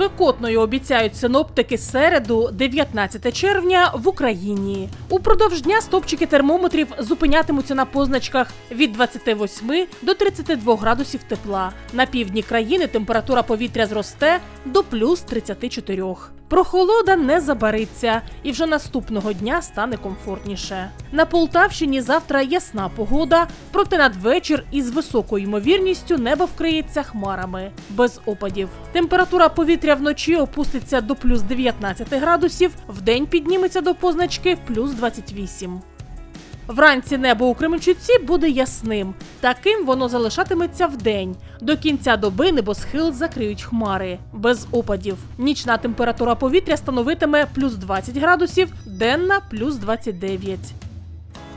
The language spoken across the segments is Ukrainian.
Спекотною обіцяють синоптики середу, 19 червня в Україні. Упродовж дня стопчики термометрів зупинятимуться на позначках від 28 до 32 градусів тепла. На півдні країни температура повітря зросте до плюс 34. Прохолода не забариться, і вже наступного дня стане комфортніше. На Полтавщині завтра ясна погода, проте надвечір із високою ймовірністю небо вкриється хмарами без опадів. Температура повітря вночі опуститься до плюс 19 градусів, вдень підніметься до позначки плюс 28. Вранці небо у Кременчуці буде ясним. Таким воно залишатиметься вдень. До кінця доби небосхил закриють хмари без опадів. Нічна температура повітря становитиме плюс 20 градусів, денна плюс 29.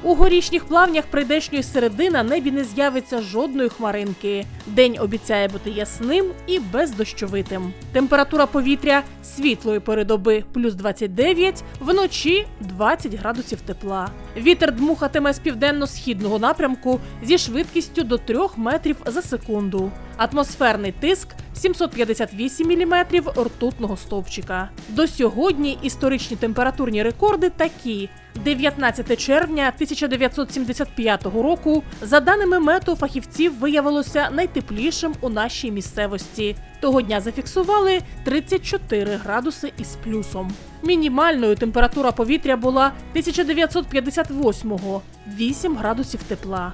У горішніх плавнях прийдешньої середи на небі не з'явиться жодної хмаринки. День обіцяє бути ясним і бездощовитим. Температура повітря світлої пори доби плюс 29, вночі 20 градусів тепла. Вітер дмухатиме з південно-східного напрямку зі швидкістю до 3 метрів за секунду. Атмосферний тиск 758 міліметрів ртутного стовпчика. До сьогодні історичні температурні рекорди такі: 19 червня 1975 року, за даними мету фахівців, виявилося найтеплішим у нашій місцевості. Того дня зафіксували 34 градуси із плюсом. Мінімальною температура повітря була 1958-го – 8 градусів тепла.